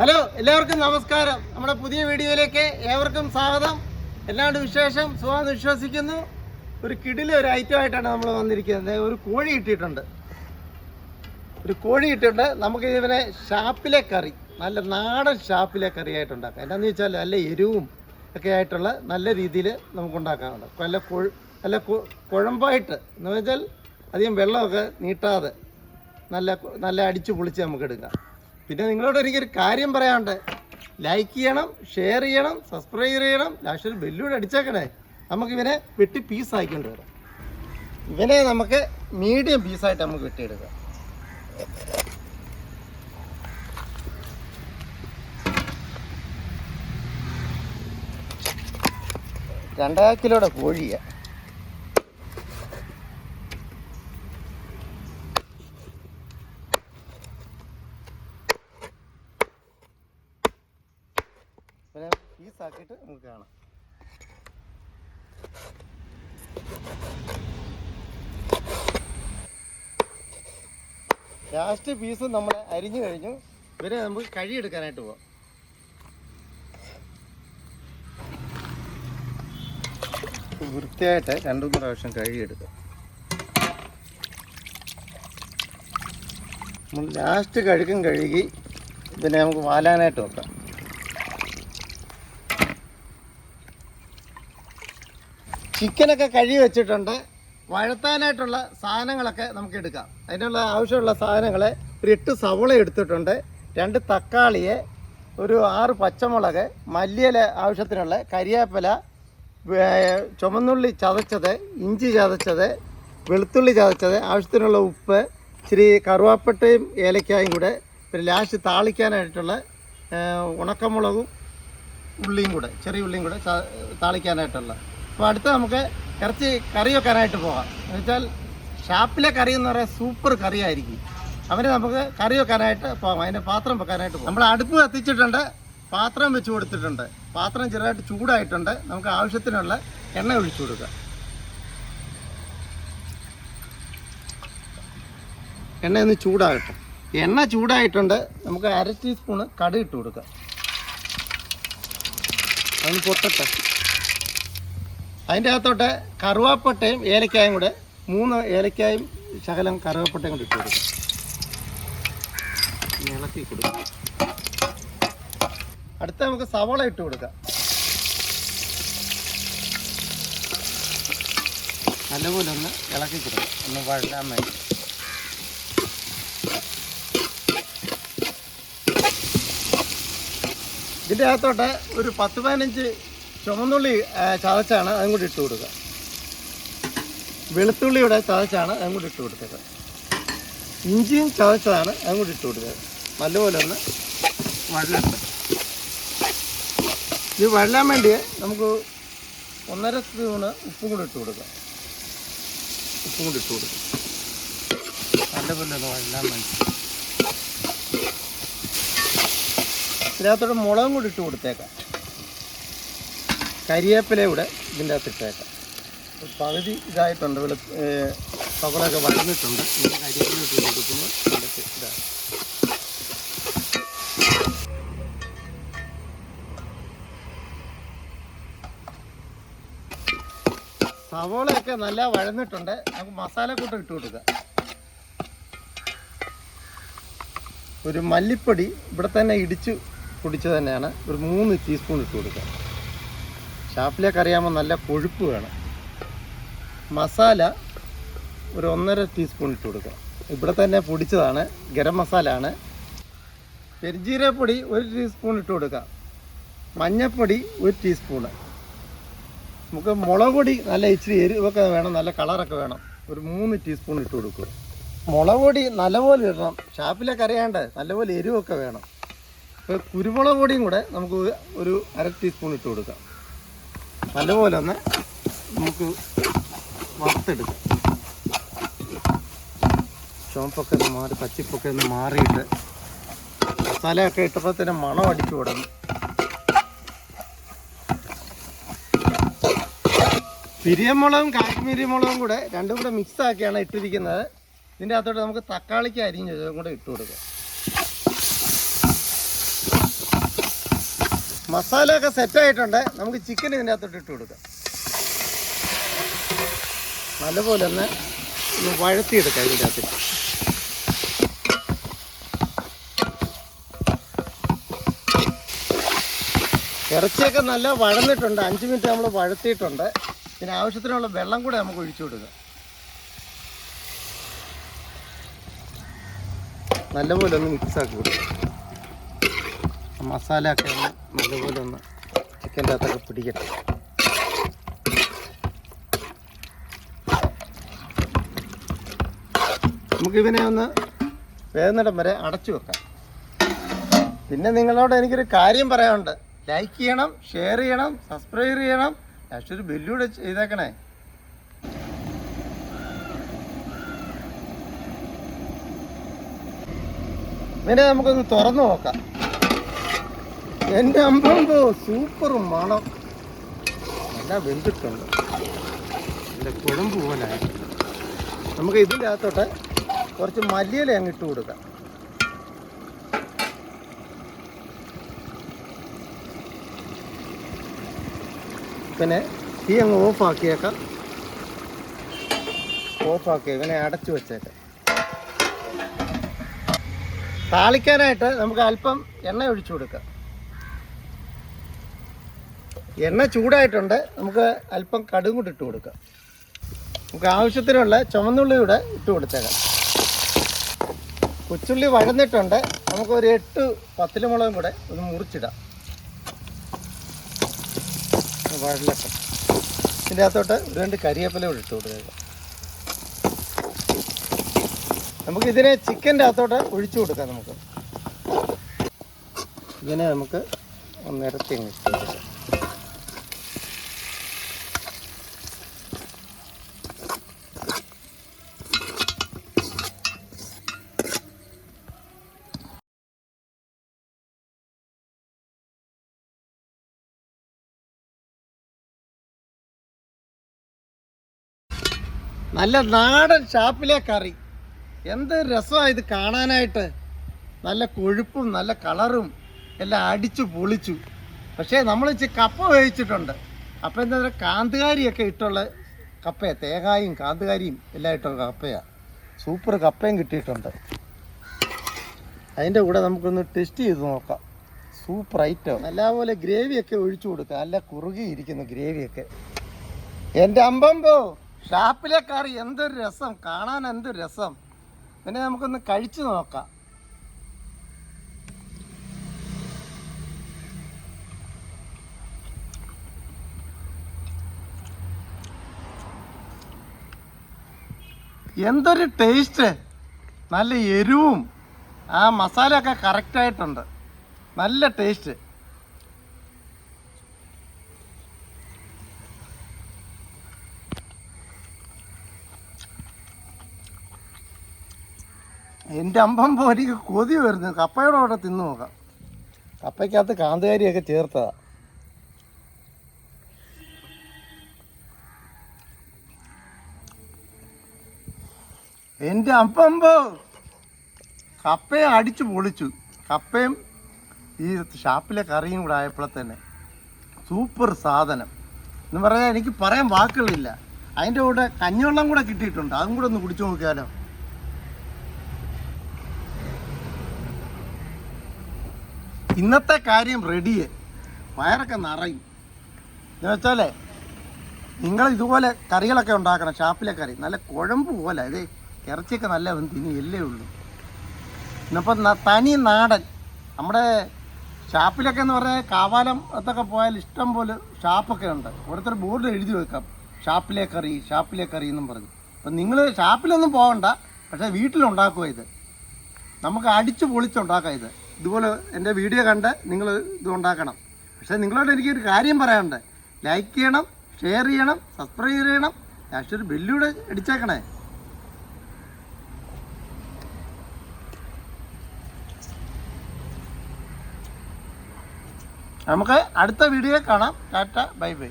Hello എല്ലാവർക്കും നമസ്കാരം. നമ്മുടെ പുതിയ വീഡിയോയിലേക്ക് ഏവർക്കും സ്വാഗതം. എല്ലാണ്ട് വിശേഷം സുഖമെന്ന് വിശ്വസിക്കുന്നു. ഒരു കിടില ഒരു ഐറ്റം ആയിട്ടാണ് നമ്മൾ വന്നിരിക്കുന്നത്. ഒരു കോഴി ഇട്ടിട്ടുണ്ട് ഒരു കോഴി ഇട്ടിട്ടുണ്ട് നമുക്ക് ഇതിനെ ഷാപ്പിലെ കറി നല്ല നാടൻ ഷാപ്പിലെ കറി ആയിട്ടുണ്ടാക്കാം എന്താണെന്ന് വെച്ചാൽ നല്ല എരിവും ഒക്കെ ആയിട്ടുള്ള നല്ല രീതിയിൽ നമുക്ക് ഉണ്ടാക്കാറുണ്ട്. നല്ല കൊഴ നല്ല കുഴമ്പായിട്ട്. എന്ന് വെച്ചാൽ അധികം വെള്ളമൊക്കെ നീട്ടാതെ നല്ല നല്ല അടിച്ചു പൊളിച്ച് നമുക്ക് എടുക്കാം. പിന്നെ നിങ്ങളോട് എനിക്കൊരു കാര്യം പറയാണ്ട് ലൈക്ക് ചെയ്യണം ഷെയർ ചെയ്യണം സബ്സ്ക്രൈബ് ചെയ്യണം. ലാസ്റ്റ് ഒരു ബെല്ലൂടെ അടിച്ചേക്കണേ. നമുക്ക് ഇവനെ വെട്ടി പീസ് ആയിക്കൊണ്ട് വരാം. ഇവനെ നമുക്ക് മീഡിയം പീസായിട്ട് നമുക്ക് വെട്ടിയെടുക്കാം. രണ്ടര കിലോയുടെ കോഴിയാണ് പിന്നെ പീസാക്കിയിട്ട് നമുക്ക് കാണാം. ലാസ്റ്റ് പീസ് നമ്മൾ അരിഞ്ഞു കഴിഞ്ഞു. ഇവരെ നമുക്ക് കഴിയെടുക്കാനായിട്ട് പോവാം. വൃത്തിയായിട്ട് രണ്ടു മൂന്ന് പ്രാവശ്യം കഴുകിയെടുക്കാം. നമ്മൾ ലാസ്റ്റ് കഴുകും കഴുകി ഇതിനെ നമുക്ക് വാലാനായിട്ട് വെക്കാം. ചിക്കനൊക്കെ കഴുകി വെച്ചിട്ടുണ്ട്. വഴത്താനായിട്ടുള്ള സാധനങ്ങളൊക്കെ നമുക്ക് എടുക്കാം. അതിനുള്ള ആവശ്യമുള്ള സാധനങ്ങൾ ഒരു എട്ട് സവള എടുത്തിട്ടുണ്ട്. രണ്ട് തക്കാളിയെ ഒരു ആറ് പച്ചമുളക് മല്ലിയില ആവശ്യത്തിനുള്ള കരിയാപ്പില ചുമന്നുള്ളി ചതച്ചത് ഇഞ്ചി ചതച്ചത് വെളുത്തുള്ളി ചതച്ചത് ആവശ്യത്തിനുള്ള ഉപ്പ് ഇച്ചിരി കറുവാപ്പട്ടയും ഏലക്കായും കൂടെ പിന്നെ ലാസ്റ്റ് താളിക്കാനായിട്ടുള്ള ഉണക്കമുളകും ഉള്ളിയും കൂടെ ചെറിയ ഉള്ളിയും കൂടെ താളിക്കാനായിട്ടുള്ള അപ്പോൾ അടുത്ത നമുക്ക് ഇറച്ചി കറി വെക്കാനായിട്ട് പോകാം എന്ന് വെച്ചാൽ ഷാപ്പിലെ കറി എന്ന് പറയാൻ സൂപ്പർ കറിയായിരിക്കും. അവന് നമുക്ക് കറി വെക്കാനായിട്ട് പോകാം അതിന്റെ പാത്രം വെക്കാനായിട്ട് പോകാം നമ്മൾ അടുപ്പ് കത്തിച്ചിട്ടുണ്ട്. പാത്രം വെച്ച് കൊടുത്തിട്ടുണ്ട്. പാത്രം ചെറുതായിട്ട് ചൂടായിട്ടുണ്ട്. നമുക്ക് ആവശ്യത്തിനുള്ള എണ്ണ ഒഴിച്ചു കൊടുക്കാം. എണ്ണ ഒന്ന് ചൂടാകട്ടെ. എണ്ണ ചൂടായിട്ടുണ്ട്. നമുക്ക് അര ടീസ്പൂണ് കടുക് ഇട്ട് കൊടുക്കാം. അതൊന്ന് പൊട്ടട്ടെ. അതിന്റെ അകത്തോട്ട് കറുവാപ്പട്ടയും ഏലക്കായും കൂടെ മൂന്ന് ഏലക്കായും ശകലം കറുവാപ്പട്ടയും കൂടെ ഇട്ട് കൊടുക്കാം. ഇളക്കി കൊടുക്കാം. അടുത്ത നമുക്ക് സവോള ഇട്ട് കൊടുക്കാം. നല്ലപോലെ ഒന്ന് ഇളക്കി കൊടുക്കാം. ഒന്ന് വഴലാൻ വേണ്ടി. ഇതിന്റെ അകത്തോട്ട് ഒരു പത്ത് പതിനഞ്ച് ചുമന്നുള്ളി ചതച്ചാണ് അതും കൂടി ഇട്ട് കൊടുക്കുക. വെളുത്തുള്ളിയുടെ ചതച്ചാണ് അതും കൂടി ഇട്ട് കൊടുത്തത്. ഇഞ്ചിയും ചതച്ചതാണ് അതും കൂടി ഇട്ട് കൊടുക്കുക നല്ലപോലെ ഒന്ന് വഴലട്ടെ ഇത് വഴലാൻ വേണ്ടി നമുക്ക് ഒന്നര സ്പൂണ് ഉപ്പും കൂടി ഇട്ട് കൊടുക്കാം. ഉപ്പും കൂടി ഇട്ട് കൊടുക്കാം. നല്ലപോലെ ഒന്ന് വഴലാൻ വേണ്ടി. ഇതിനകത്തോടെ മുളകും കൂടി ഇട്ട് കൊടുത്തേക്കാം. കരിവേപ്പില കൂടെ ഇതിന്റെ അകത്ത് ഇട്ടേക്കാം പകുതി ഇതായിട്ടുണ്ട്. വെളു പകളൊക്കെ വളർന്നിട്ടുണ്ട് ഇതിന്റെ കരിയേപ്പില ഇട്ട് കൊടുക്കുമ്പോൾ ഇതാണ് സവോളയൊക്കെ നല്ല വഴന്നിട്ടുണ്ട്. നമുക്ക് മസാലക്കൂട്ട് ഇട്ട് കൊടുക്കാം. ഒരു മല്ലിപ്പൊടി ഇവിടെ തന്നെ ഇടിച്ച് പൊടിച്ച് തന്നെയാണ്. ഒരു മൂന്ന് ടീസ്പൂൺ ഇട്ട് കൊടുക്കുക ഷാപ്പിലേക്ക് അറിയാമോ നല്ല കൊഴുപ്പ് വേണം. മസാല ഒരു ഒന്നര ടീസ്പൂൺ ഇട്ട് കൊടുക്കുക ഇവിടെ തന്നെ പൊടിച്ചതാണ് ഗരം മസാല ആണ് പെരിജീരപ്പൊടി ഒരു ടീസ്പൂൺ ഇട്ട് കൊടുക്കുക മഞ്ഞൾപ്പൊടി ഒരു ടീസ്പൂണ് നമുക്ക് മുളക് പൊടി നല്ല ഇച്ചിരി എരിവൊക്കെ വേണം നല്ല കളറൊക്കെ വേണം. ഒരു മൂന്ന് ടീസ്പൂൺ ഇട്ട് കൊടുക്കുക മുളക് പൊടി നല്ലപോലെ ഇടണം. ഷാപ്പിലൊക്കെ അറിയാണ്ട് നല്ലപോലെ എരിവൊക്കെ വേണം. ഇപ്പോൾ കുരുമുളക് പൊടിയും കൂടെ നമുക്ക് ഒരു അര ടീസ്പൂൺ ഇട്ട് കൊടുക്കാം. നല്ലപോലെ ഒന്ന് നമുക്ക് വറുത്തെടുക്കാം. ചുവപ്പൊക്കെ ഒന്ന് മാറി പച്ചിപ്പൊക്കെ ഒന്ന് മാറിയിട്ട് മസാലയൊക്കെ ഇട്ടപ്പോൾ തന്നെ മണം അടിച്ചു തുടങ്ങി. പിരിയമുളകും കാശ്മീരി മുളകും കൂടെ രണ്ടും കൂടെ മിക്സ് ആക്കിയാണ് ഇട്ടിരിക്കുന്നത്. ഇതിന്റെ അകത്തോട്ട് നമുക്ക് തക്കാളിക്ക് അരിഞ്ഞതും കൂടെ ഇട്ട് കൊടുക്കാം. മസാലയൊക്കെ സെറ്റായിട്ടുണ്ട് നമുക്ക് ചിക്കൻ ഇതിന്റെ അകത്തോട്ട് ഇട്ട് കൊടുക്കാം. നല്ലപോലെ ഒന്ന് ഒന്ന് വഴത്തിയെടുക്കാം ഇതിന്റെ അകത്ത് ഇറച്ചിയൊക്കെ നല്ല വഴന്നിട്ടുണ്ട്. അഞ്ച് മിനിറ്റ് നമ്മൾ വഴത്തിയിട്ടുണ്ട്. പിന്നെ ആവശ്യത്തിനുള്ള വെള്ളം കൂടെ നമുക്ക് ഒഴിച്ചു കൊടുക്കാം. നല്ലപോലെ ഒന്ന് മിക്സ് ആക്കി മസാലയൊക്കെ ഒന്ന് നല്ലപോലെ ഒന്ന് ചിക്കന്റെ അകത്തൊക്കെ പിടിക്കട്ടെ നമുക്കിവനെ ഒന്ന് വേകുന്നിടം വരെ അടച്ചു വെക്കാം. പിന്നെ നിങ്ങളോട് എനിക്കൊരു കാര്യം പറയാനുണ്ട്. ലൈക്ക് ചെയ്യണം ഷെയർ ചെയ്യണം സബ്സ്ക്രൈബ് ചെയ്യണം. ലാസ്റ്റ് ഒരു ബെല്ലൂടെ ചെയ്തേക്കണേ. ഇതിനെ നമുക്കൊന്ന് തുറന്നു നോക്കാം. എന്റെ അമ്പോ സൂപ്പർ മണം. എല്ലാം വെന്തിട്ടുണ്ട്. എന്റെ കുഴമ്പ് പോലായി നമുക്ക് ഇതിന്റെ അകത്തോട്ട് കുറച്ച് മല്ലിയില അങ്ങ് ഇട്ട് കൊടുക്കാം. പിന്നെ തീ അങ്ങ് ഓഫാക്കിയേക്കാം. ഓഫാക്കി ഇങ്ങനെ അടച്ചു വെച്ചേക്കാം. താളിക്കാനായിട്ട് നമുക്ക് അല്പം എണ്ണ ഒഴിച്ചു കൊടുക്കാം. എണ്ണ ചൂടായിട്ടുണ്ട്. നമുക്ക് അല്പം കടുകും കൂടി ഇട്ട് കൊടുക്കാം. നമുക്ക് ആവശ്യത്തിനുള്ള ചുമന്നുള്ളി കൂടെ ഇട്ട് കൊടുത്തേക്കാം. കൊച്ചുള്ളി വഴന്നിട്ടുണ്ട്. നമുക്ക് ഒരു എട്ട് പത്തിലുമുളകും കൂടെ ഒന്ന് മുറിച്ചിടാം. വഴലൊക്കെ ഇതിന്റെ അകത്തോട്ട് രണ്ട് കരിയേപ്പില കൂടെ ഇട്ട് കൊടുത്തേക്കാം. നമുക്ക് ഇതിനെ ചിക്കന്റെ അകത്തോട്ട് ഒഴിച്ചു കൊടുക്കാം നമുക്ക്. ഇതിനെ നമുക്ക് നിരത്തി ഇട്ട് നല്ല നാടൻ ഷാപ്പിലെ കറി. എന്ത് രസമാണ് ഇത് കാണാനായിട്ട്. നല്ല കൊഴുപ്പും നല്ല കളറും എല്ലാം അടിച്ചു പൊളിച്ചു. പക്ഷേ നമ്മൾ ഇച്ചിരി കപ്പ വേവിച്ചിട്ടുണ്ട്. അപ്പം എന്താ പറയുക കാന്തുകാരിയൊക്കെ ഇട്ടുള്ള കപ്പയാണ് തേങ്ങായും കാന്തുകാരിയും എല്ലാം ഇട്ടുള്ള കപ്പയാണ് സൂപ്പർ കപ്പയും കിട്ടിയിട്ടുണ്ട്. അതിന്റെ കൂടെ നമുക്കൊന്ന് ടെസ്റ്റ് ചെയ്ത് നോക്കാം. Super item. നല്ലപോലെ ഗ്രേവിയൊക്കെ ഒഴിച്ചു കൊടുക്കുക. നല്ല കുറുകിയിരിക്കുന്നു ഗ്രേവിയൊക്കെ. എന്റെ അമ്പമ്പോ! ഷാപ്പിലെ കറി എന്തൊരു രസം കാണാൻ എന്തൊരു രസം. പിന്നെ നമുക്കൊന്ന് കഴിച്ചു നോക്കാം. എന്തൊരു ടേസ്റ്റ് നല്ല എരിവും. ആ മസാലയൊക്കെ കറക്റ്റായിട്ടുണ്ട് നല്ല ടേസ്റ്റ് എന്റെ അമ്പമ്പോ എനിക്ക് കൊതി വരുന്നു കപ്പയുടെ കൂടെ തിന്നു നോക്കാം. കപ്പയ്ക്കകത്ത് കാന്തുകാരിയൊക്കെ ചേർത്തതാ. എന്റെ അമ്പമ്പോ കപ്പയെ അടിച്ചു പൊളിച്ചു. കപ്പയും ഈ ഷാപ്പിലെ കറിയും കൂടെ ആയപ്പോൾ തന്നെ. സൂപ്പർ സാധനം. എന്ന് പറഞ്ഞാൽ എനിക്ക് പറയാൻ വാക്കുകളില്ല. അതിന്റെ കൂടെ കഞ്ഞിവെള്ളം കൂടെ കിട്ടിയിട്ടുണ്ട്. അതും കൂടെ ഒന്ന് കുടിച്ചു നോക്കിയാലോ? ഇന്നത്തെ കാര്യം റെഡിയെ വയറൊക്കെ നിറയും. എന്ന് വെച്ചാലേ നിങ്ങൾ ഇതുപോലെ കറികളൊക്കെ ഉണ്ടാക്കണം ഷാപ്പിലെ കറി. നല്ല കുഴമ്പ് പോലെ. ഇത് ഇറച്ചിയൊക്കെ നല്ല വെന്ത് ഇനി എല്ലേ ഉള്ളൂ. ഇന്നിപ്പം തനി നാടൻ. നമ്മുടെ ഷാപ്പിലൊക്കെ എന്ന് പറഞ്ഞാൽ കാവാലം അത്തൊക്കെ പോയാൽ ഇഷ്ടം പോലെ ഷാപ്പൊക്കെ ഉണ്ട്. ഓരോരുത്തർ ബോർഡ് എഴുതി വെക്കാം. ഷാപ്പിലെ കറി ഷാപ്പിലെ കറി എന്നും പറഞ്ഞു. അപ്പം നിങ്ങൾ ഷാപ്പിലൊന്നും പോകണ്ട പക്ഷേ വീട്ടിലുണ്ടാക്കുക ഇത്. നമുക്ക് അടിച്ചു പൊളിച്ചുണ്ടാക്കാം ഇത്. ഇതുപോലെ എന്റെ വീഡിയോ കണ്ട് നിങ്ങൾ ഇത് ഉണ്ടാക്കണം. പക്ഷേ നിങ്ങളോട് എനിക്കൊരു കാര്യം പറയാനുണ്ട്. ലൈക്ക് ചെയ്യണം ഷെയർ ചെയ്യണം സബ്സ്ക്രൈബ് ചെയ്യണം. ലാസ്റ്റ് ഒരു ബെല്ലൂടെ അടിച്ചേക്കണേ. നമുക്ക് അടുത്ത വീഡിയോ കാണാം. Tata bye bye